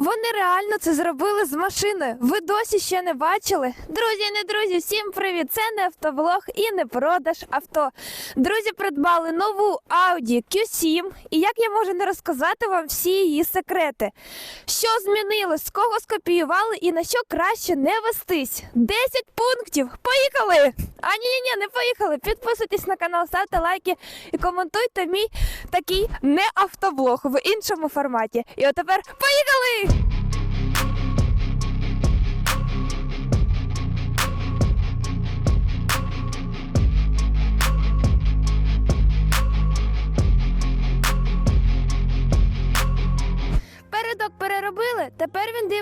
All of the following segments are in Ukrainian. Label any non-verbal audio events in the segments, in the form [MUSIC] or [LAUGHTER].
Вони реально це зробили з машиною. Ви досі ще не бачили? Друзі, не друзі, всім привіт! Це не автовлог і не продаж авто. Друзі придбали нову Audi Q7. І як я можу не розказати вам всі її секрети? Що змінилось, з кого скопіювали і на що краще не вестись? 10 пунктів. Поїхали! А ні, ні, ні, не поїхали. Підписуйтесь на канал, ставте лайки і коментуйте мій такий не автоблог в іншому форматі. І от тепер поїхали!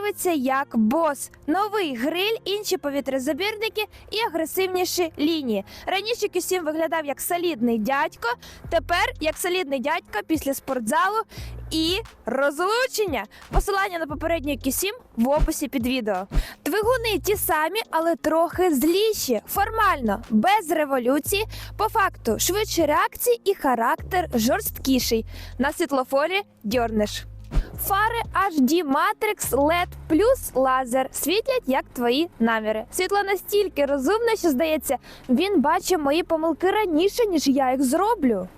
Тепер як бос. Новий гриль, інші повітрязабірники і агресивніші лінії. Раніше Q7 виглядав як солідний дядько, тепер як солідний дядько після спортзалу і розлучення. Посилання на попередній Q7 в описі під відео. Двигуни ті самі, але трохи зліші. Формально, без революції. По факту, швидші реакції і характер жорсткіший. На світлофорі дьорнеш. Фари HD Matrix LED плюс лазер світлять як твої наміри. Світло настільки розумне, що здається, він бачить мої помилки раніше, ніж я їх зроблю.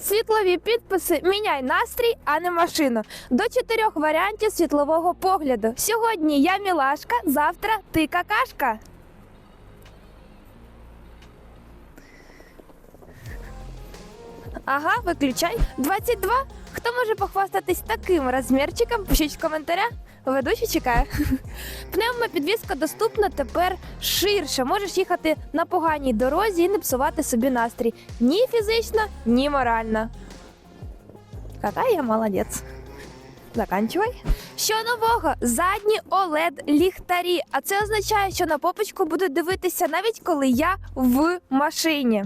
Світлові підписи міняй настрій, а не машину. До чотирьох варіантів світлового погляду. Сьогодні я мілашка, завтра ти какашка. Ага, виключай. 22. Хто може похвастатись таким розмірчиком? Пишіть в коментарях. Ведучий чекає. [LAUGHS] Пневмопідвізка доступна тепер ширше. Можеш їхати на поганій дорозі і не псувати собі настрій. Ні фізично, ні морально. Яка я молодець. Заканчивай. Що нового? Задні oled ліхтарі. А це означає, що на попочку будуть дивитися навіть коли я в машині.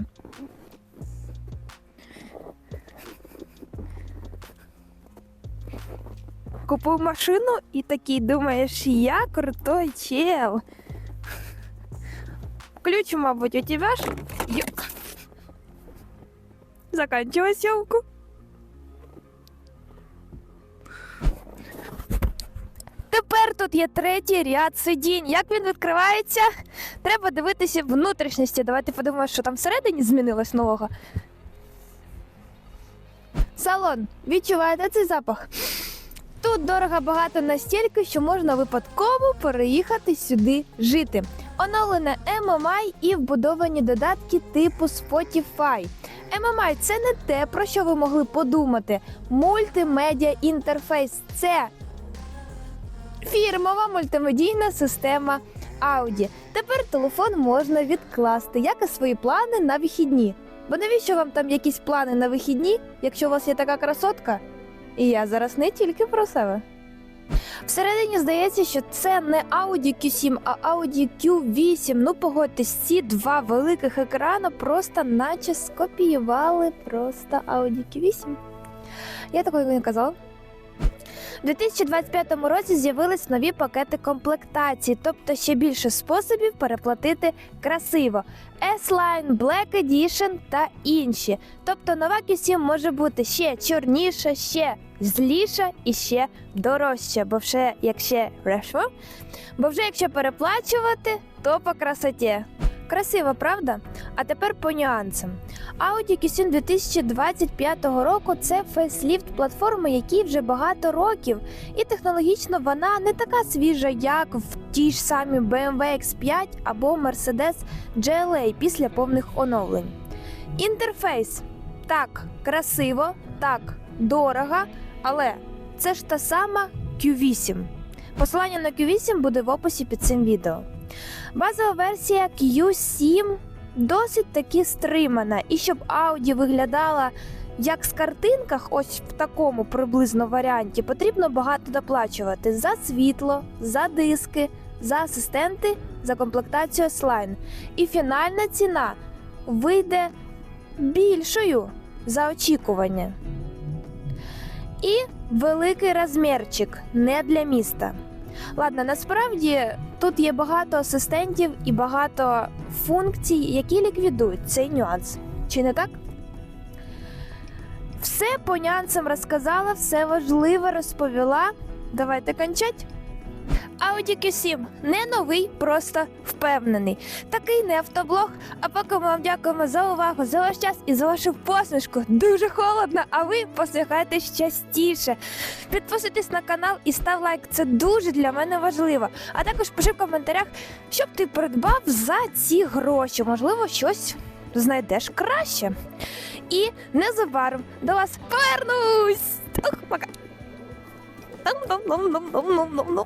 Купив машину і такий думаєш, я крутой чел. Ключ, мабуть, у тебя ж. Ё... Заканчивай съемку. Тепер тут є третій ряд сидінь. Як він відкривається? Треба дивитися внутрішності. Давайте подивимося, що там всередині змінилось нового. Салон. Відчуваєте цей запах? Тут дорого багато настільки, що можна випадково переїхати сюди жити. Оновлене MMI і вбудовані додатки типу Spotify. MMI – це не те, про що ви могли подумати. Мультимедіа інтерфейс це фірмова мультимедійна система Audi. Тепер телефон можна відкласти, як і свої плани на вихідні. Бо навіщо вам там якісь плани на вихідні, якщо у вас є така красотка? І я зараз не тільки про себе. Всередині здається, що це не Audi Q7, а Audi Q8. Ну погодьтесь, ці два великих екрана просто наче скопіювали просто Audi Q8. Я такого не казала. У 2025 році з'явились нові пакети комплектації, тобто ще більше способів переплатити красиво. S-Line, Black Edition та інші. Тобто нова Q7 може бути ще чорніша, ще зліша і ще дорожча, бо вже якщо решо, бо вже якщо переплачувати, то по красоті. Красиво, правда? А тепер по нюансам. Audi Q7 2025 року це фейсліфт платформи, якій вже багато років, і технологічно вона не така свіжа, як в тій ж самій BMW X5 або Mercedes GLA після повних оновлень. Інтерфейс так красиво, так дорого, але це ж та сама Q8. Посилання на Q8 буде в описі під цим відео. Базова версія Q7 досить таки стримана, і щоб Audi виглядала як з картинках, ось в такому приблизно варіанті, потрібно багато доплачувати за світло, за диски, за асистенти, за комплектацію S-Line. І фінальна ціна вийде більшою за очікування. І великий розмірчик не для міста. Ладно, насправді тут є багато асистентів і багато функцій, які ліквідують цей нюанс. Чи не так? Все по нюансам розказала, все важливе розповіла. Давайте кончать. Audi Q7 не новий, просто впевнений. Такий не автоблог. А поки ми вам дякуємо за увагу, за ваш час і за вашу посмішку. Дуже холодно, а ви посміхайтесь частіше. Підписуйтесь на канал і став лайк. Це дуже для мене важливо. А також пиши в коментарях, що б ти придбав за ці гроші. Можливо, щось знайдеш краще. І незабаром до вас повернусь. Ух, пока. 噔噔噔噔噔噔噔噔